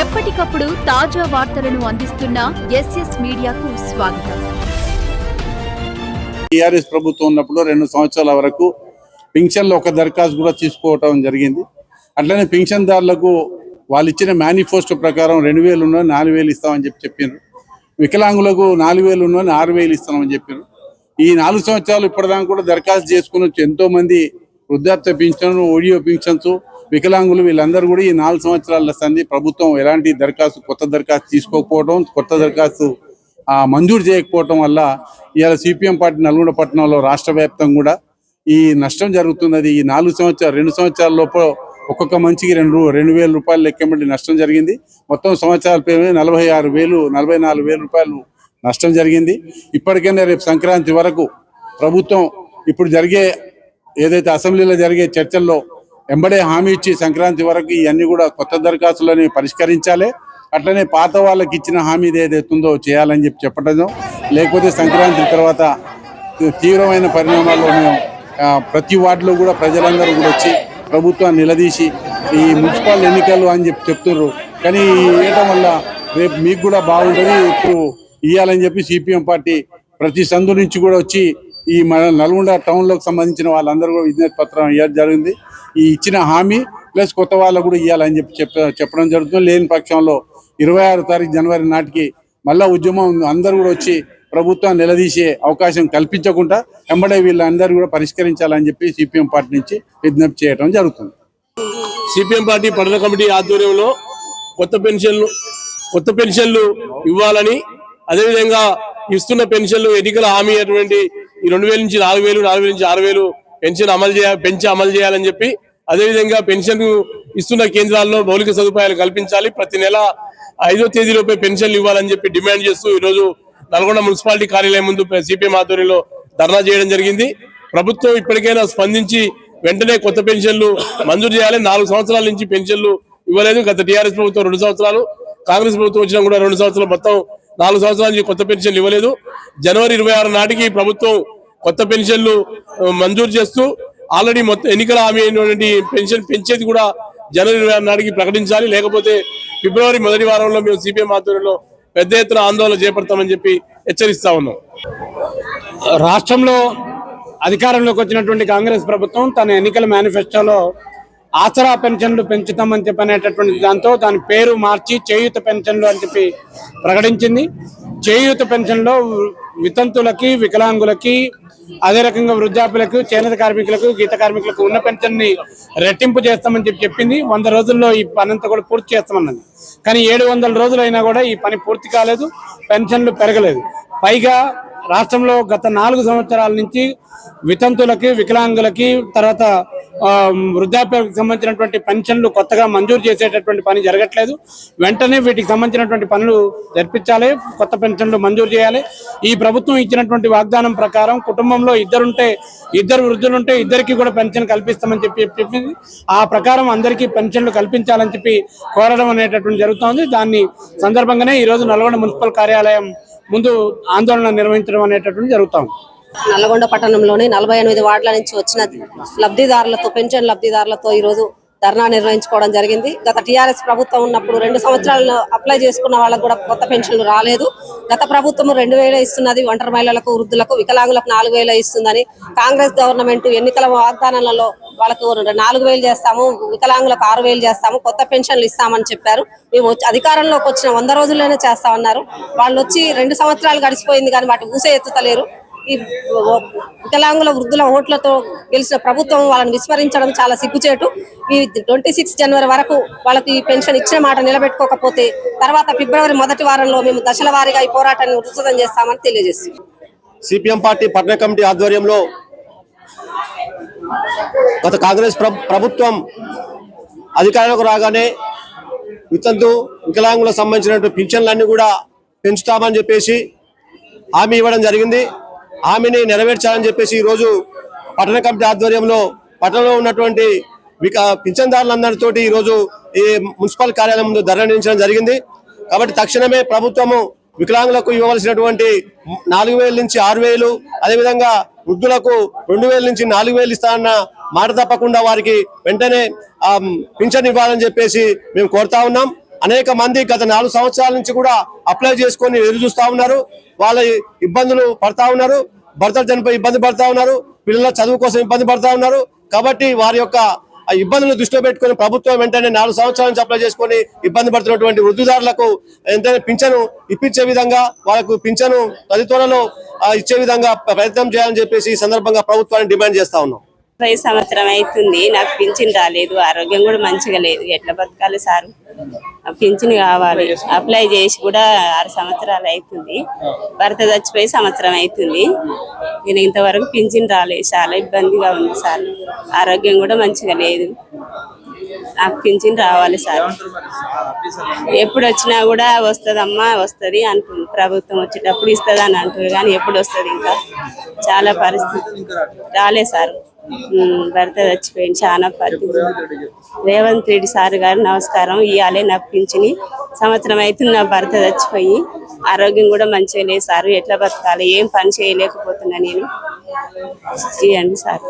ఎప్పటికప్పుడు తాజా వార్తలను అందిస్తున్న ఎస్ఎస్ మీడియాకు స్వాగతం. టీఆర్ఎస్ ప్రభుత్వం ఉన్నప్పుడు రెండు సంవత్సరాల వరకు పింఛన్లు ఒక దరఖాస్తు కూడా తీసుకోవటం జరిగింది. అట్లనే పింఛన్దారులకు వాళ్ళు ఇచ్చిన మేనిఫెస్టో ప్రకారం రెండు వేలు ఉన్న నాలుగు వేలు ఇస్తామని చెప్పి చెప్పారు వికలాంగులకు నాలుగు వేలు ఉన్న ఆరు వేలు ఇస్తామని చెప్పారు ఈ నాలుగు సంవత్సరాలు ఇప్పటిదాకా కూడా దరఖాస్తు చేసుకుని ఎంతోమంది ఎంతో మంది వృద్ధాప్య పింఛన్ ఓడియో పింఛన్స్ వికలాంగులు వీళ్ళందరూ కూడా ఈ నాలుగు సంవత్సరాల సంది ప్రభుత్వం ఎలాంటి దరఖాస్తు కొత్త దరఖాస్తు తీసుకోకపోవడం కొత్త దరఖాస్తు ఆ, మంజూరు చేయకపోవటం వల్ల ఇవాళ సిపిఎం పార్టీ నల్గొండ పట్టణంలో రాష్ట్ర కూడా ఈ నష్టం జరుగుతున్నది. ఈ నాలుగు సంవత్సరాలు రెండు సంవత్సరాల లోపు ఒక్కొక్క మంచికి రెండు రెండు వేల రూపాయలు లెక్కబడి నష్టం జరిగింది. మొత్తం సంవత్సరాల పేరు నలభై ఆరు వేలు నలభై నాలుగు వేల రూపాయలు నష్టం జరిగింది. ఇప్పటికైనా రేపు సంక్రాంతి వరకు ప్రభుత్వం ఇప్పుడు జరిగే ఏదైతే అసెంబ్లీలో జరిగే చర్చల్లో ఎంబడే హామీ ఇచ్చి సంక్రాంతి వరకు ఇవన్నీ కూడా కొత్త దరఖాస్తులని పరిష్కరించాలి. అట్లనే పాత వాళ్ళకి ఇచ్చిన హామీ ఏదైతుందో ఉందో చేయాలని చెప్పి చెప్పడం లేకపోతే సంక్రాంతి తర్వాత తీవ్రమైన పరిణామాల్లో మేము ప్రతి వార్డులో కూడా ప్రజలందరూ కూడా వచ్చి ప్రభుత్వాన్ని నిలదీసి ఈ మున్సిపల్ ఎన్నికలు అని చెప్పి చెప్తున్నారు కానీ వేయటం వల్ల రేపు మీకు కూడా బాగుంటుంది ఇప్పుడు ఇవ్వాలని చెప్పి సిపిఎం పార్టీ ప్రతి సందు నుంచి కూడా వచ్చి ఈ మన నల్గొండ టౌన్లోకి సంబంధించిన వాళ్ళందరూ కూడా విజ్ఞప్తి పత్రం ఇవ్వడం జరిగింది. ఈ ఇచ్చిన హామీ ప్లస్ కొత్త వాళ్ళకు కూడా ఇవ్వాలని చెప్పి చెప్పడం జరుగుతుంది. లేని పక్షంలో ఇరవై ఆరు తారీఖు జనవరి నాటికి మళ్ళా ఉద్యమం అందరూ కూడా వచ్చి ప్రభుత్వం నిలదీసే అవకాశం కల్పించకుండా వెంబడే వీళ్ళందరూ కూడా పరిష్కరించాలని చెప్పి సిపిఎం పార్టీ నుంచి విజ్ఞప్తి చేయడం జరుగుతుంది. సిపిఎం పార్టీ పట్టణ కమిటీ ఆధ్వర్యంలో కొత్త పెన్షన్లు కొత్త పెన్షన్లు ఇవ్వాలని అదేవిధంగా ఇస్తున్న పెన్షన్లు ఎన్నికల హామీ అటువంటి ఈ రెండు వేల నుంచి నాలుగు వేలు నాలుగు వేల నుంచి ఆరు వేలు పెన్షన్ అమలు చేయ పెంచి అమలు చేయాలని చెప్పి అదేవిధంగా పెన్షన్ ఇస్తున్న కేంద్రాల్లో మౌలిక సదుపాయాలు కల్పించాలి. ప్రతి నెల ఐదో తేదీలోపే పెన్షన్లు ఇవ్వాలని చెప్పి డిమాండ్ చేస్తూ ఈరోజు నల్గొండ మున్సిపాలిటీ కార్యాలయం ముందు సిపిఎం ఆధ్వర్యంలో ధర్నా చేయడం జరిగింది. ప్రభుత్వం ఇప్పటికైనా స్పందించి వెంటనే కొత్త పెన్షన్లు మంజూరు చేయాలి. నాలుగు సంవత్సరాల నుంచి పెన్షన్లు ఇవ్వలేదు. గత టీఆర్ఎస్ ప్రభుత్వం రెండు సంవత్సరాలు కాంగ్రెస్ ప్రభుత్వం వచ్చినా కూడా రెండు సంవత్సరాలు మొత్తం నాలుగు సంవత్సరాల నుంచి కొత్త పెన్షన్లు ఇవ్వలేదు. జనవరి ఇరవై ఆరు నాటికి ప్రభుత్వం కొత్త పెన్షన్లు మంజూరు చేస్తూ ఆల్రెడీ మొత్తం ఎన్నికల హామీ అయినటువంటి పెన్షన్ పెంచేది కూడా జనవరి ఇరవై నాటికి ప్రకటించాలి. లేకపోతే ఫిబ్రవరి మొదటి వారంలో మేము సిపిఎం ఆధ్వర్యంలో పెద్ద ఎత్తున ఆందోళన చేపడతామని చెప్పి హెచ్చరిస్తా ఉన్నాం. రాష్ట్రంలో అధికారంలోకి వచ్చినటువంటి కాంగ్రెస్ ప్రభుత్వం తన ఎన్నికల మేనిఫెస్టోలో ఆసరా పెన్షన్లు పెంచుతామని చెప్పనేటటువంటి దాంతో దాని పేరు మార్చి చేయూత పెన్షన్లు అని చెప్పి ప్రకటించింది. చేయూత పెన్షన్లో వితంతులకి వికలాంగులకి అదే రకంగా వృద్ధాప్యులకు చేనేత కార్మికులకు గీత కార్మికులకు ఉన్న పెన్షన్ని రెట్టింపు చేస్తామని చెప్పి చెప్పింది. వంద రోజుల్లో ఈ పని అంతా కూడా పూర్తి చేస్తామన్నది. కానీ ఏడు వందల రోజులైనా కూడా ఈ పని పూర్తి కాలేదు పెన్షన్లు పెరగలేదు. పైగా రాష్ట్రంలో గత నాలుగు సంవత్సరాల నుంచి వితంతులకి వికలాంగులకి తర్వాత వృద్ధాప్యానికి సంబంధించినటువంటి పెన్షన్లు కొత్తగా మంజూరు చేసేటటువంటి పని జరగట్లేదు. వెంటనే వీటికి సంబంధించినటువంటి పనులు జరిపించాలి. కొత్త పెన్షన్లు మంజూరు చేయాలి. ఈ ప్రభుత్వం ఇచ్చినటువంటి వాగ్దానం ప్రకారం కుటుంబంలో ఇద్దరుంటే ఇద్దరు వృద్ధులుంటే ఇద్దరికి కూడా పెన్షన్ కల్పిస్తామని చెప్పి చెప్పింది. ఆ ప్రకారం అందరికీ పెన్షన్లు కల్పించాలని చెప్పి కోరడం అనేటటువంటి జరుగుతోంది. దాన్ని సందర్భంగానే ఈ రోజు నల్గొండ మున్సిపల్ కార్యాలయం ముందు ఆందోళన నిర్వహించడం అనేటటువంటి జరుగుతాం నల్లగొండ పట్టణంలోని నలభై ఎనిమిది వార్డుల నుంచి వచ్చిన లబ్ధిదారులతో పెన్షన్ లబ్ధిదారులతో ఈ రోజు ధర్నా నిర్వహించుకోవడం జరిగింది. గత టీఆర్ఎస్ ప్రభుత్వం ఉన్నప్పుడు రెండు సంవత్సరాలు అప్లై చేసుకున్న వాళ్ళకు కూడా కొత్త పెన్షన్లు రాలేదు. గత ప్రభుత్వం రెండు వేలు ఇస్తున్నది ఒంటరి మహిళలకు వృద్ధులకు వికలాంగులకు నాలుగు వేలు ఇస్తుందని కాంగ్రెస్ గవర్నమెంట్ ఎన్నికల వాగ్దానాలలో వాళ్ళకు నాలుగు వేలు చేస్తాము వికలాంగులకు ఆరు వేలు చేస్తాము కొత్త పెన్షన్లు ఇస్తామని చెప్పారు. మేము వచ్చి అధికారంలోకి వచ్చిన వంద రోజుల్లోనే చేస్తామన్నారు. వాళ్ళు వచ్చి రెండు సంవత్సరాలు గడిచిపోయింది కానీ వాటి ఊసే ఎత్తుతలేరు. ఈ వికలాంగుల వృద్ధుల ఓట్లతో గెలిచిన ప్రభుత్వం వాళ్ళని విస్మరించడం చాలా సిగ్గుచేటు. ఈ ట్వంటీ సిక్స్ జనవరి వరకు వాళ్ళకి ఈ పెన్షన్ ఇచ్చిన మాట నిలబెట్టుకోకపోతే తర్వాత ఫిబ్రవరి మొదటి వారంలో మేము దశల వారీగా ఈ పోరాటాన్ని ఉధృతం చేస్తామని తెలియజేస్తున్నాం. సిపిఎం పార్టీ పట్టణ కమిటీ ఆధ్వర్యంలో గత కాంగ్రెస్ ప్రభుత్వం అధికారంలోకి రాగానే వితంతు వికలాంగులకు సంబంధించినటువంటి పింఛన్లన్నీ కూడా పెంచుతామని చెప్పేసి హామీ ఇవ్వడం జరిగింది. హామీని నెరవేర్చాలని చెప్పేసి ఈరోజు పట్టణ కమిటీ ఆధ్వర్యంలో పట్టణంలో ఉన్నటువంటి విక పింఛన్దారులందరితోటి ఈరోజు ఈ మున్సిపల్ కార్యాలయం ముందు ధర్నా నిర్ణయించడం జరిగింది. కాబట్టి తక్షణమే ప్రభుత్వము వికలాంగులకు ఇవ్వవలసినటువంటి నాలుగు వేల నుంచి ఆరు వేలు అదేవిధంగా వృద్ధులకు రెండు వేల నుంచి నాలుగు వేలు ఇస్తానన్న మాట తప్పకుండా వారికి వెంటనే పింఛన్ ఇవ్వాలని చెప్పేసి మేము కోరుతా ఉన్నాం. అనేక మంది గత నాలుగు సంవత్సరాల నుంచి కూడా అప్లై చేసుకొని ఎదురు చూస్తూ ఉన్నారు. వాళ్ళ ఇబ్బందులు పడతా ఉన్నారు. భర్తలు చనిపోయి ఇబ్బంది పడతా ఉన్నారు. పిల్లల చదువు కోసం ఇబ్బంది పడతా ఉన్నారు. కాబట్టి వారి యొక్క ఆ ఇబ్బందులను దృష్టిలో పెట్టుకొని ప్రభుత్వం వెంటనే నాలుగు సంవత్సరాల నుంచి అప్లై చేసుకొని ఇబ్బంది పడుతున్నటువంటి వృద్ధుదారులకు ఎంతైనా పింఛను ఇప్పించే విధంగా వాళ్ళకు పింఛను తదితరలో ఇచ్చే విధంగా ప్రయత్నం చేయాలని చెప్పేసి ఈ సందర్భంగా ప్రభుత్వాన్ని డిమాండ్ చేస్తా ఉన్నాం. ముప్పై సంవత్సరం అవుతుంది. నాకు పింఛన్ రాలేదు. ఆరోగ్యం కూడా మంచిగా లేదు. ఎట్లా బతకాలి సార్? పింఛన్ కావాలి. అప్లై చేసి కూడా ఆరు సంవత్సరాలు అవుతుంది. భర్త చచ్చిపోయి సంవత్సరం అవుతుంది. నేను ఇంతవరకు పింఛన్ రాలేదు. చాలా ఇబ్బందిగా ఉంది సార్. ఆరోగ్యం కూడా మంచిగా లేదు. నాకు పింఛన్ రావాలి సార్. ఎప్పుడు వచ్చినా కూడా వస్తుందమ్మా వస్తుంది అంటుంది. ప్రభుత్వం వచ్చేటప్పుడు ఇస్తుంది అని అంటుంది. కానీ ఎప్పుడు వస్తుంది ఇంకా? చాలా పరిస్థితి. రాలే సార్. భర్త చచ్చిపోయింది చాలా పరిస్థితి రేవంత్ రెడ్డి సార్ గారు నమస్కారం. ఇవాళే నప్పించిని పింఛని. సంవత్సరం అవుతుంది నా భర్త చచ్చిపోయి. ఆరోగ్యం కూడా మంచిగా లేదు సార్. ఎట్లా బతకాలి? ఏం పని చేయలేకపోతున్నా నేను. చేయండి సార్.